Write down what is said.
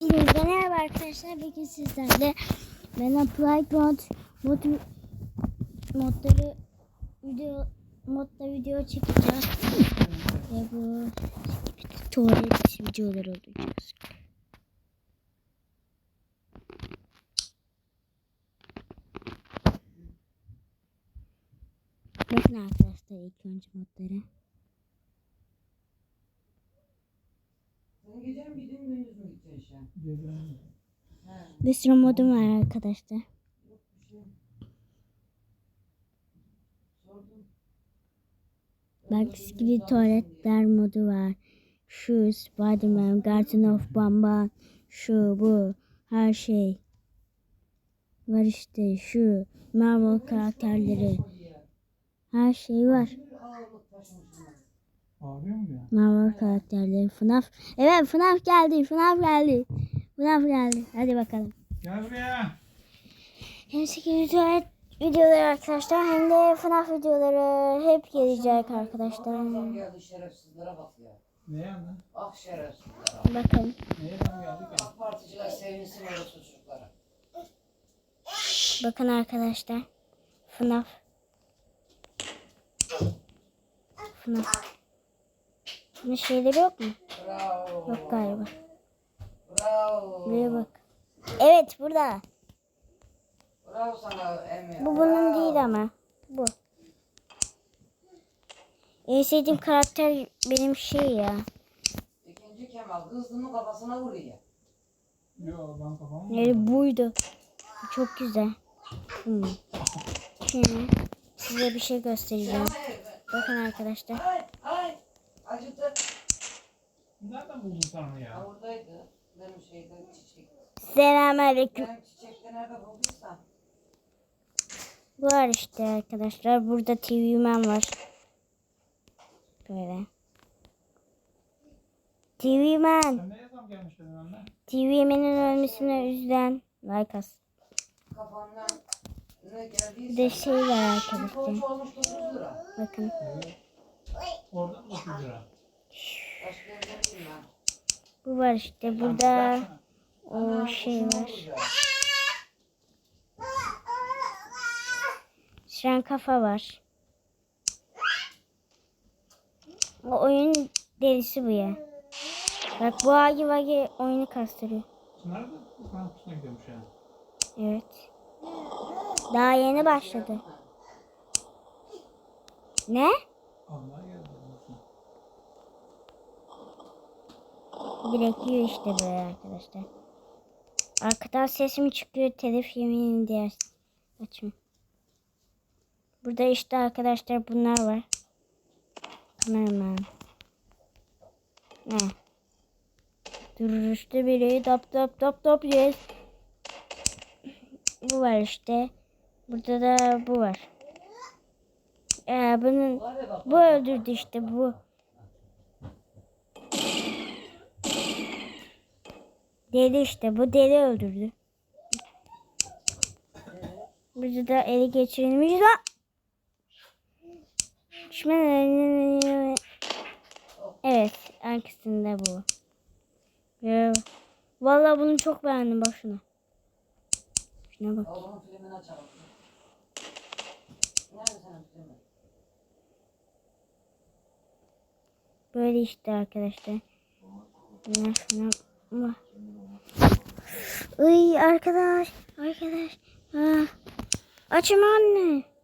Hepinize merhaba arkadaşlar. Bugün sizlerle ben Applied Mod mod modları video modda video çekeceğiz. Ve bu tuvalet videoları olacak. Bakın arkadaşlar ilk önce modları. Sen gece mi gidiyorsun gündüz mü gideceksin sen? He, Bir sürü modum var arkadaşlar. yok bir şey. Sordum. Bak gibi tuvaletler modu var. Şu Spiderman, Garden of Bamba, şu bu her şey. Var işte şu Marvel karakterleri. Her şey var. Ağrıyor mu ya? Marvel karakterleri. FNAF. Evet FNAF geldi. FNAF geldi. FNAF geldi. Hadi bakalım. Gel buraya. Hem tuvalet videoları arkadaşlar hem de FNAF videoları hep gelecek arkadaşlar. Zam geldi şerefsizlere bak ya. Neye anne? Ah şerefsizlere. Bakın. Neye zam geldik ya? AK particiler sevinsin öyle çocuklara. Bakın arkadaşlar. FNAF. FNAF. Bunun şeyleri yok mu? Bravo. Yok galiba. Bravo. Buraya bak. Evet burada. Bravo sana Emre. Bu bunun değil ama. Bu. En sevdiğim karakter benim şey ya. İkinci Kemal kızdığını kafasına vuruyor. Yo ben kafamı Yani buydu. Çok güzel. Hmm. Şimdi size bir şey göstereceğim. Bakın arkadaşlar. Nereden buldun sen ya? oradaydı. Benim şeyde çiçek. Selamünaleyküm. Benim çiçekte nerede bulduysan. Bu var işte arkadaşlar. Burada TV Man var. Böyle. TV Man. Sen neye zam gelmiş? TV Man'in ölmesine üzülen like as. Kafandan ne Bir geldiyse. de şey var arkadaşlar. Poğaça olmuş 9 lira. Bakın. Evet. Orada mı 9 lira? Bu var işte. Burada o şey var. Şiren kafa var. O oyun delisi bu ya. Bak bu Agi Vagi oyunu kastırıyor. Gidiyormuş yani. Evet. Daha yeni başladı. Ne? Geldi. Direkt yiyor işte böyle arkadaşlar. Arkadan sesim çıkıyor. Telif yemeğini diğer açım. Burada işte arkadaşlar bunlar var. Kameraman. Ne? Durur işte biri. Top top top top yes. Bu var işte. Burada da bu var. Ee, bunun bu öldürdü işte bu. Deli işte bu deli öldürdü. Burada da eli geçirilmiş de. Düşman Evet arkasında bu. Ya, Vallahi bunu çok beğendim bak şuna. Şuna bak. Böyle işte arkadaşlar. Şuna Vah. Iy arkadaş arkadaş. Ah. Açma anne.